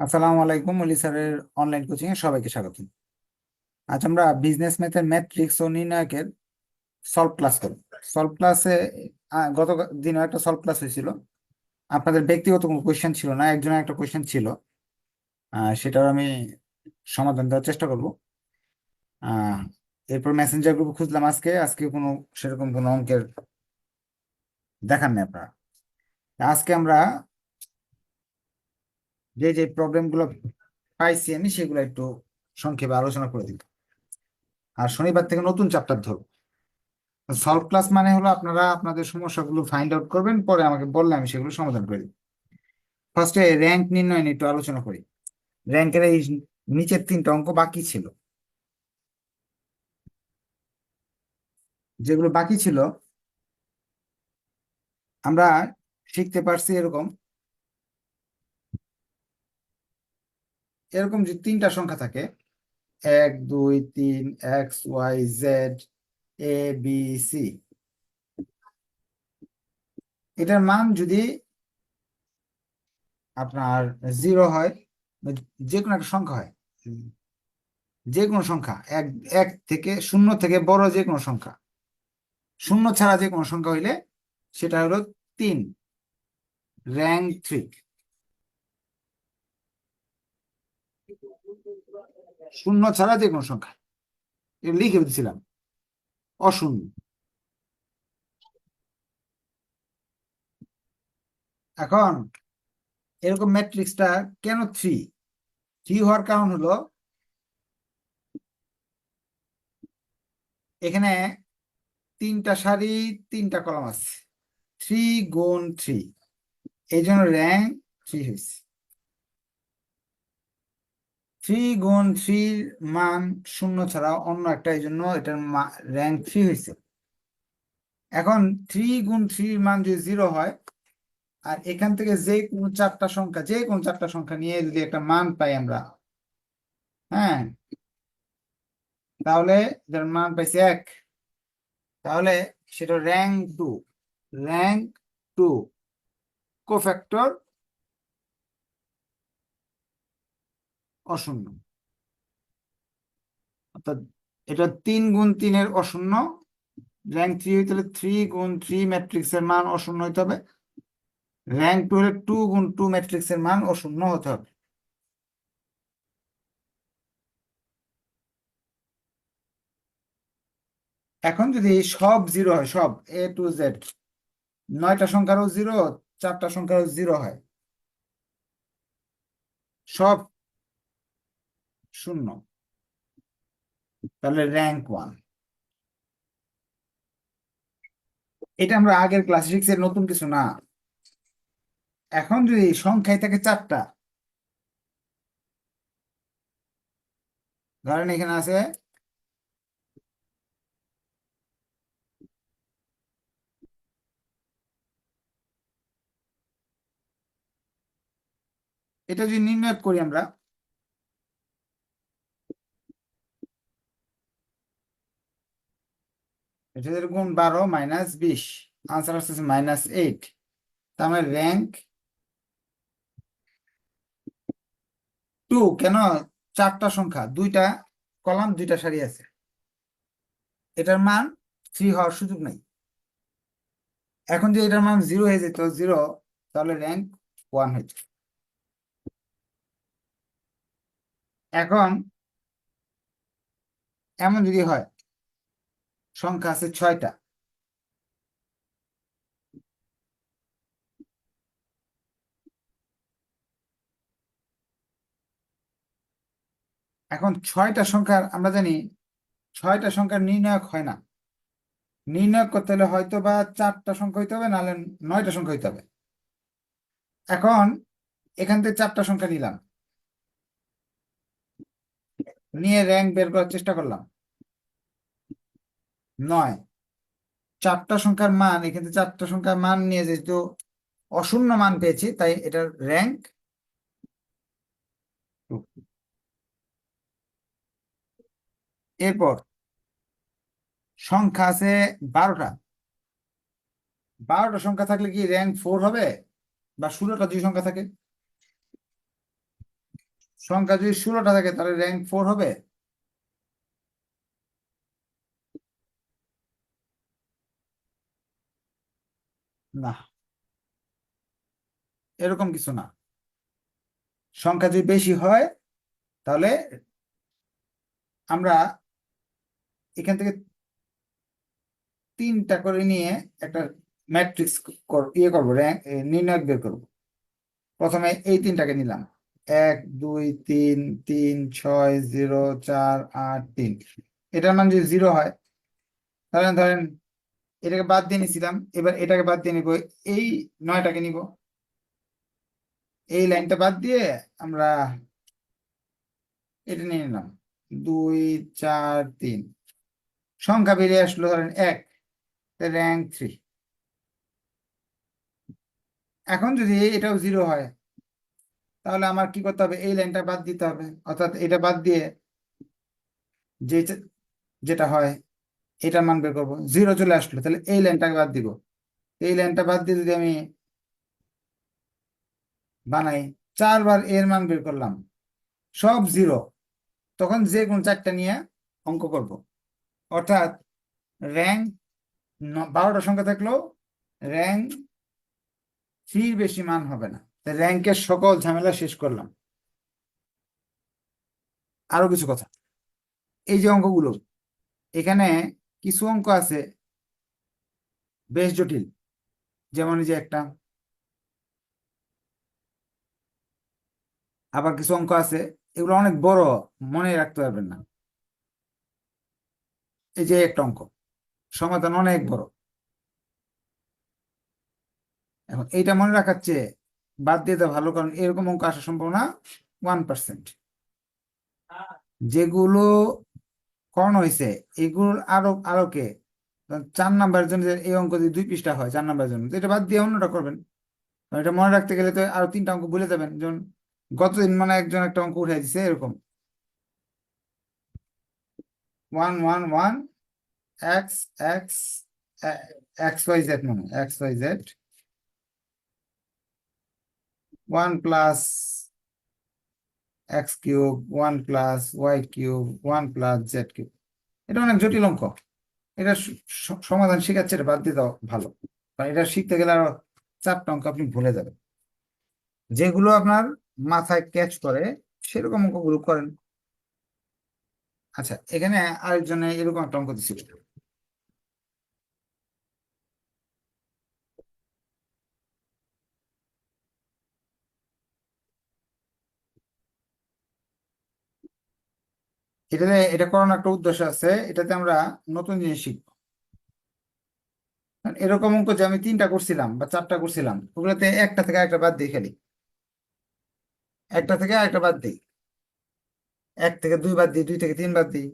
আসসালামু আলাইকুম অলি স্যারের অনলাইন কোচিং এ সবাইকে স্বাগত আজ আমরা বিজনেস ম্যাথের ম্যাট্রিক্স ও নির্ণায়কের সলভ ক্লাস করব। সলভ ক্লাসে গত দিনও একটা সলভ ক্লাস হয়েছিল। আপনাদের ব্যক্তিগত কোনো কোয়েশ্চেন ছিল না, একজনের একটা কোয়েশ্চেন ছিল। সেটার আমি সমাধান দেওয়ার চেষ্টা করব। এরপর মেসেঞ্জার গ্রুপ খুঁজলাম আজকে আজকে কোনো সেরকম কোনো অঙ্কের দেখান নেই আপনারা। আজকে আমরা যে যে প্রবলেমগুলো পাইছি আমি সেগুলো একটু সংক্ষেপে আলোচনা করে দিব। আর শনিবার থেকে নতুন চ্যাপ্টার ধরব। সলভ ক্লাস মানে হলো আপনারা আপনাদের সমস্যাগুলো ফাইন্ড আউট করবেন, পরে আমাকে বললে আমি সেগুলো সমাধান করে দিব। ফার্স্টে র্যাঙ্ক নির্ণয় নিয়ে একটু আলোচনা করি। র্যাঙ্কের এই নিচের তিনটা অঙ্ক বাকি ছিল। যেগুলো বাকি ছিল, আমরা শিখতে পারছি এরকম। এরকম যে তিনটা সংখ্যা থাকে, এক, দুই, তিন, X, Y, Z, A, B, C. এটার মান যদি আপনার জিরো হয়, যে কোনো একটা সংখ্যা হয়, যে কোনো সংখ্যা, এক এক থেকে শূন্য থেকে বড় যে কোনো সংখ্যা, শূন্য ছাড়া যে কোনো সংখ্যা হইলে সেটা হলো তিন র্যাঙ্ক থ্রি শূন্য ছাড়া যে কোনো সংখ্যা। লিখে দিয়েছিলাম অশূন্য। এখন এরকম ম্যাট্রিক্সটা কেন থ্রি থ্রি হওয়ার কারণ হলো এখানে তিনটা সারি, তিনটা কলাম আছে। থ্রি গুণ থ্রি এই জন্য র্যাঙ্ক থ্রি হয়েছে। থ্রি গুণ থ্রির মান শূন্য ছাড়া অন্য একটা এই জন্য এটার র্যাঙ্ক থ্রি হয়েছে এখন থ্রি গুণ থ্রির মান যদি জিরো হয়, আর এখান থেকে যে কোনো চারটা সংখ্যা, যে কোনো চারটা সংখ্যা নিয়ে যদি একটা মান পাই আমরা হ্যাঁ তাহলে মান পাইছে এক, তাহলে সেটা rank two rank two cofactor অশূন্য। অর্থাৎ এটা তিন গুণ তিনের অশূন্য র্যাঙ্ক থ্রি হইতে হলে থ্রি গুণ থ্রি ম্যাট্রিক্সের মান অশূন্য হইতে হবে। র্যাঙ্ক টু হলে টু গুণ টু ম্যাট্রিক্সের মান অশূন্য হতে হবে। এখন যদি সব জিরো হয়, সব এ টু জেড নয়টা সংখ্যারও জিরো চারটা সংখ্যারও জিরো হয়। সব শূন্য। তাহলে র্যাঙ্ক ওয়ান এটা আমরা আগের ক্লাস সিক্স এর নতুন কিছু না। এখন যদি সংখ্যায় থাকে চারটা। ধরেন এখানে আছে এটা যদি নির্ণয় করি আমরা এটা যেরকম বারো মাইনাস বিশ আনসার আসতেছে মাইনাস এইট তার মানে র্যাঙ্ক টু কেন চারটা সংখ্যা? দুইটা কলাম, দুইটা সারি আছে। এটার মান থ্রি হওয়ার সুযোগ নেই। এখন যে এটার মান জিরো হয়ে যেত জিরো তাহলে র্যাঙ্ক ওয়ান হয়েছে এখন এমন যদি হয় সংখ্যা আছে ছয়টা। এখন ছয়টা সংখ্যার, আমরা জানি ছয়টা সংখ্যার নির্ণায়ক হয় না। নির্ণয় করতে হলে হয়তো বা চারটা সংখ্যা হইতে হবে, নাহলে নয়টা সংখ্যা হইতে হবে। এখন এখান থেকে চারটা সংখ্যা নিলাম। নিয়ে র্যাঙ্ক বের করার চেষ্টা করলাম। নয়। চারটা সংখ্যার মান, এখানে চারটা সংখ্যার মান নিয়ে যেহেতু অশূন্য মান পেয়েছি, তাই এটার র্যাঙ্ক এরপর সংখ্যা আছে বারোটা। বারোটা সংখ্যা থাকলে কি র্যাঙ্ক ফোর হবে? বা ষোলোটা যদি সংখ্যা থাকে? সংখ্যা যদি ষোলোটা থাকে, তাহলে র্যাঙ্ক ফোর হবে। না। এরকম কিছু না। সংখ্যা যদি বেশি হয়, তাহলে আমরা এখান থেকে তিনটা করে নিয়ে একটা ম্যাট্রিক্স ইয়ে করব র্যাঙ্ক নির্ণয় বের করব। প্রথমে এই তিনটাকে নিলাম। এক, দুই, তিন তিন, ছয়, জিরো, চার, আট, তিন। এটার মান যদি জিরো হয়, তাহলে ধরেন এটাকে বাদ দিয়ে নিছিলাম, এবার এটাকে বাদ দিয়ে নিব, এই নয়টাকে নিব। এই লাইনটা বাদ দিয়ে আমরা এটা নিয়ে নিলাম। দুই, চার, তিন। সংখ্যা বেরিয়ে আসলো ধরেন এক র্যাঙ্ক থ্রি এখন যদি এটাও জিরো হয়, তাহলে আমার কি করতে হবে? এই লাইনটা বাদ দিতে হবে। অর্থাৎ এটা বাদ দিয়ে যে যেটা হয় এটার মান বের করব। জিরো চলে আসলো, তাহলে এই লাইনটাকে বাদ দিব। এই লাইনটা বাদ দিয়ে যদি আমি বানাই, চারবার এর মান বের করলাম, সব জিরো তখন যে কোনো চারটা নিয়ে অঙ্ক করব। অর্থাৎ র্যাঙ্ক বারোটা সংখ্যা থাকলেও র্যাঙ্ক থ্রির বেশি মান হবে না। র্যাঙ্কের সকল ঝামেলা শেষ করলাম। আরও কিছু কথা। এই যে অঙ্কগুলো, এখানে কিছু অঙ্ক আছে বেশ জটিল। যেমন যে একটা। আবার কিছু অঙ্ক আছে, এগুলো অনেক বড় মনে রাখতে পারবেন না। এই যে একটা অঙ্ক, সমাধান অনেক বড়। এখন এইটা মনে রাখার চেয়ে বাদ দিয়ে দেওয়া ভালো, কারণ এরকম অঙ্ক আসার সম্ভাবনা ওয়ান পার্সেন্ট যেগুলো কর্ণ হয়েছে এগুলোর আরও, আলোকে, চার নাম্বার জন্য এই অঙ্ক যদি দুই পৃষ্ঠা হয়, চার নাম্বারের জন্য। এটা বাদ দিয়ে অন্যটা করবেন। এটা মনে রাখতে গেলে তো আরও তিনটা অঙ্ক ভুলে যাবেন। যেমন গতদিন মানে একজন একটা অঙ্ক উঠে দিছে, এরকম। One one one, X X X, Y, Z মনে, X, Y, Z. One plus X cube one plus Y cube one plus Z cube এটা অনেক জটিল অঙ্ক। এটা সমাধান শেখাচ্ছে, এটা বাদ দিয়ে দাও, ভালো। কারণ এটা শিখতে গেলে আরও চারটা অঙ্ক আপনি ভুলে যাবেন। যেগুলো আপনার মাথায় ক্যাচ করে, সেরকম অঙ্কগুলো করেন। আচ্ছা এখানে আরেকজনে এরকম একটা অঙ্ক দিছিল। এটাতে এটা করানোর একটা উদ্দেশ্য আছে, এটাতে আমরা নতুন জিনিস শিখব। এরকম অঙ্ক যে আমি তিনটা করছিলাম বা চারটা করছিলাম, ওগুলোতে একটা থেকে একটা বাদ দিয়ে খেলি। একটা থেকে একটা বাদ দিই। এক থেকে দুই বাদ দিই, দুই থেকে তিন বাদ দিই।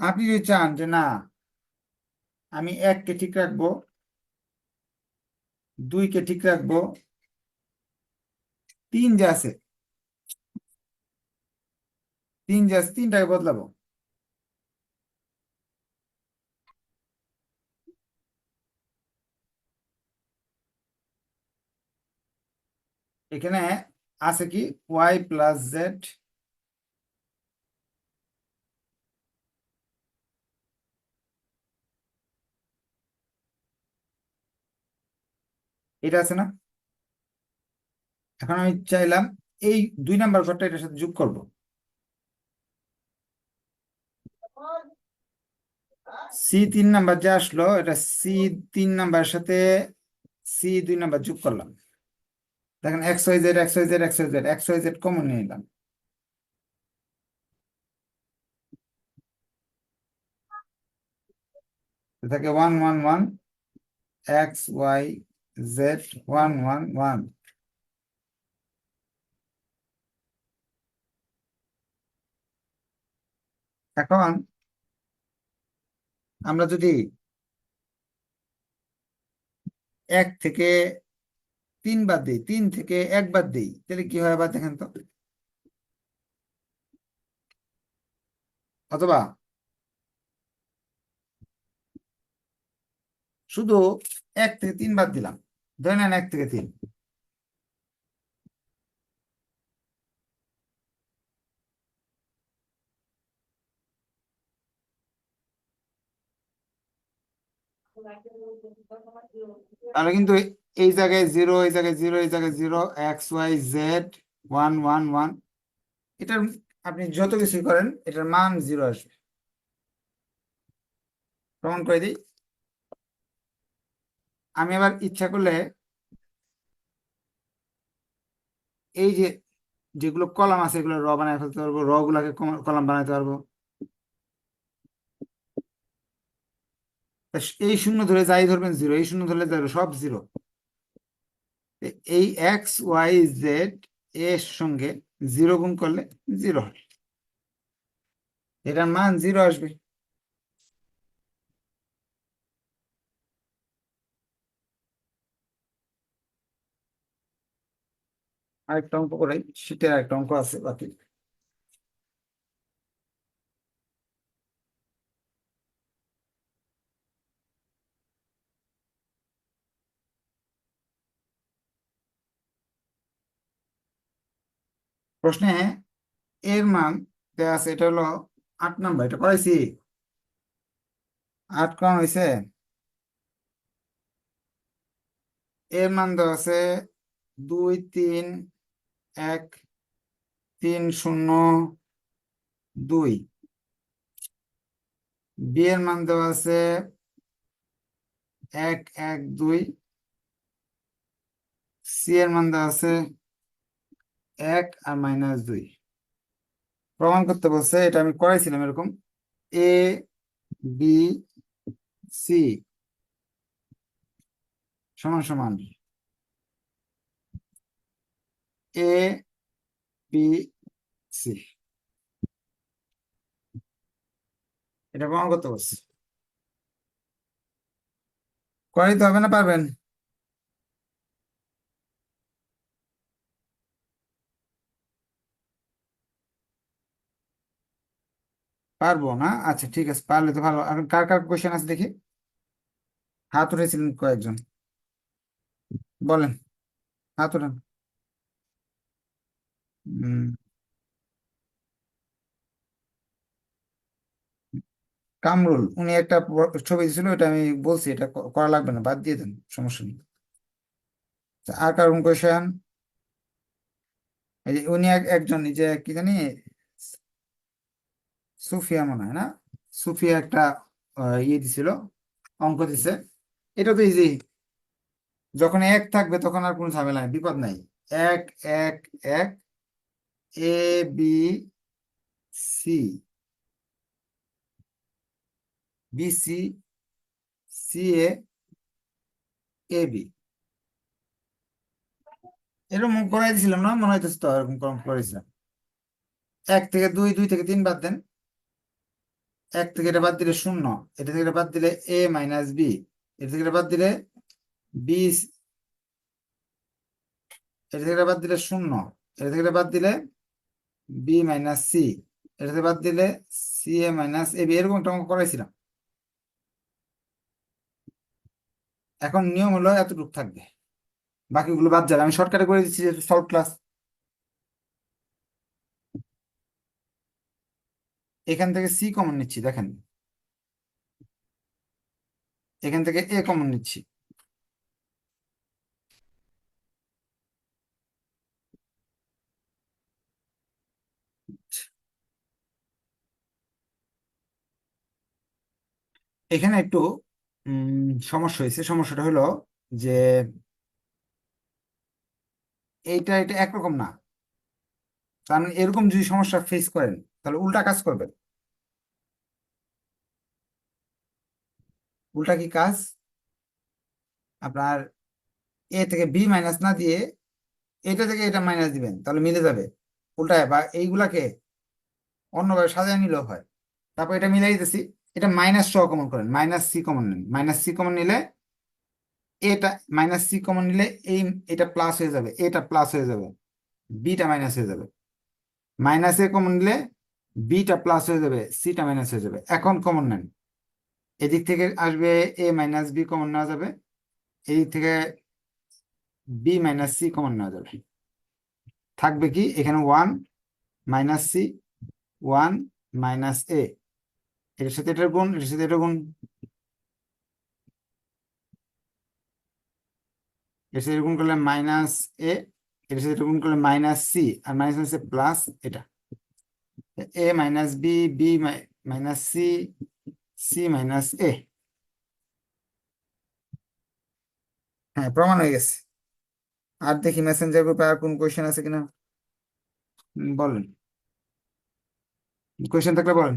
আপনি যদি চান যে না, আমি এককে ঠিক রাখব, দুইকে ঠিক রাখব, তিন যে আছে তিন যে আছে তিনটাকে বদলাবো। এখানে আছে কি? Y plus Z. এটা আছে না? এখন আমি চাইলাম এই দুই নাম্বার ঘরটা এটার সাথে যোগ করব। সি তিন নাম্বার যে আসলো, এটা সি তিন নাম্বারের সাথে সি দুই নাম্বার যোগ করলাম। দেখেন X Y Z X Y Z X Y Z X Y Z common নিয়ে নিলাম। থাকে one one one X Y Z one one one এখন আমরা যদি এক থেকে তিন বাদ দিই, তিন থেকে এক বাদ দিই, তাহলে কি হয় আবার দেখেন তো? অথবা শুধু এক থেকে তিন বাদ দিলাম, ধরে নেন এক থেকে তিন। তাহলে কিন্তু এই জায়গায় জিরো এই জায়গায় জিরো এই জায়গায় zero X Y Z one one one এটার আপনি যত কিছু করেন, এটার মান জিরো আসবে। প্রমাণ করে দিই। আমি আবার ইচ্ছা করলে এই যে যেগুলো কলাম আছে, এগুলো র বানায় ফেলতে পারব র গুলাকে কলাম বানাতে পারব। এই শূন্য ধরে যাই ধরবেন জিরো এই শূন্য ধরলে জিরো সব জিরো এই এক্স ওয়াই জেড এর সঙ্গে জিরো গুণ করলে জিরো হবে এটার মান জিরো আসবে। আরেকটা অঙ্ক করাই শীতের আরেকটা অঙ্ক আছে বাকি। প্রশ্নে এর মান দেওয়া আছে, এটা হলো আট নাম্বার, এটা করাইছি আট কম হয়েছে এর মান দেওয়া আছে দুই, তিন, এক, তিন, শূন্য, দুই। বি এর মান দেওয়া আছে এক এক, দুই। সি এর মান দেওয়া আছে এক আর মাইনাস দুই। প্রমাণ করতে বলছে, এটা আমি করাইছিলাম এরকম। এ বি সি সমান সমান। এ বি সি এটা প্রমাণ করতে বলছে। করাইতে হবে না, পারবেন? পারব না আচ্ছা ঠিক আছে পারলে তো ভালো। আর কার কার কোয়েশ্চেন আছে দেখি? হাত উঠেছিলেন কয়েকজন। বলেন হাত উঠান কামরুল উনি একটা ছবি দিয়েছিল এটা আমি বলছি এটা করা লাগবে না বাদ দিয়ে দেন সমস্যা নেই। আচ্ছা, আর কারণ কোয়েশ্চেন এই যে উনি এক- একজন যে কি জানি সুফিয়া মনে হয় না? সুফিয়া একটা ইয়ে দিছিল, অঙ্ক দিছে। এটা তো ইজি যখন এক থাকবে তখন আর কোনো ঝামেলা নাই, বিপদ নাই। এক এক এক, A, B, C. B, C A A, B. এরকম করাই দিছিলাম না? মনে হইতেছে তো এরকম কম করেছিলাম এক থেকে দুই দুই থেকে তিন বাদ দেন। এক থেকে এটা বাদ দিলে শূন্য, এটা থেকে বাদ দিলে এ মাইনাস বি এটা থেকে বাদ দিলে বি এটা থেকে বাদ দিলে শূন্য, এটা থেকে বাদ দিলে বি মাইনাস সি এটা থেকে বাদ দিলে C A minus A B এরকম একটা অঙ্ক করাইছিলাম। এখন নিয়ম হলো এতটুকু থাকবে। বাকিগুলো বাদ যাবে। আমি শর্টকাটে করে দিচ্ছি সলভ ক্লাস এখান থেকে সি কমন নিচ্ছি, দেখেন। এখান থেকে এ কমন নিচ্ছি। এখানে একটু সমস্যা হয়েছে। সমস্যাটা হলো যে এইটা, এটা একরকম না। কারণ এরকম যদি সমস্যা ফেস করেন তাহলে উল্টা কাজ করবেন। উল্টা কি কাজ? আপনার এ থেকে বি মাইনাস না দিয়ে এটা থেকে এটা মাইনাস দিবেন, তাহলে মিলে যাবে। উল্টায় বা এইগুলাকে অন্যভাবে সাজায় নিলেও হয়। তারপর এটা মিলাই দিতেছি, এটা মাইনাস সহ কমন করেন, মাইনাস সি কমন নেন। মাইনাস সি কমন নিলে এটা, মাইনাস সি কমন নিলে এই, এটা প্লাস হয়ে যাবে, এটা প্লাস হয়ে যাবে, বিটা মাইনাস হয়ে যাবে। মাইনাস এ কমন নিলে বিটা প্লাস হয়ে যাবে সিটা মাইনাস হয়ে যাবে। এখন কমন নেন এদিক থেকে আসবে এ মাইনাস বি কমন নেওয়া যাবে। এদিক থেকে বি মাইনাস সি কমন নেওয়া যাবে। থাকবে কি? এখানে one minus C one minus A এটার সাথে এটার গুণ, এটার সাথে এটা গুণ। এর সাথে গুণ করলে মাইনাস এ এর সাথে গুণ করলে মাইনাস সি আর মাইনাস হচ্ছে প্লাস এটা। A minus B B minus C C minus A. হ্যাঁ প্রমাণ হয়ে গেছে। আর দেখি মেসেঞ্জার গ্রুপে আর কোন কোয়েশ্চেন আছে কিনা? বলেন। কোয়েশ্চেন থাকলে বলেন।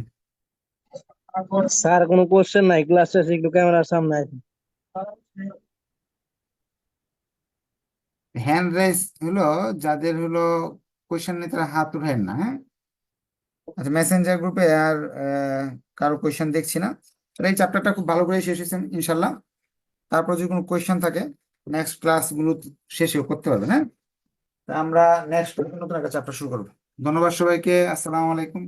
স্যার কোনো কোশ্চেন নাই ক্লাস শেষে একটু ক্যামেরার সামনে আসেন হ্যান্ড রাইজ হলো যাদের হলো কোয়েশ্চেন নেই তারা হাত উঠায় না হ্যাঁ? আচ্ছা মেসেঞ্জার গ্রুপে আর কারও কোয়েশ্চেন দেখছি না। এই চ্যাপ্টারটা খুব ভালো করে শেষ হয়েছেন ইনশাল্লাহ। তারপর যদি কোনো কোয়েশ্চেন থাকে নেক্সট ক্লাসগুলো শেষেও করতে পারবেন হ্যাঁ? আমরা নেক্সট নতুন একটা চ্যাপ্টার শুরু করব। ধন্যবাদ সবাইকে, আসসালামু আলাইকুম।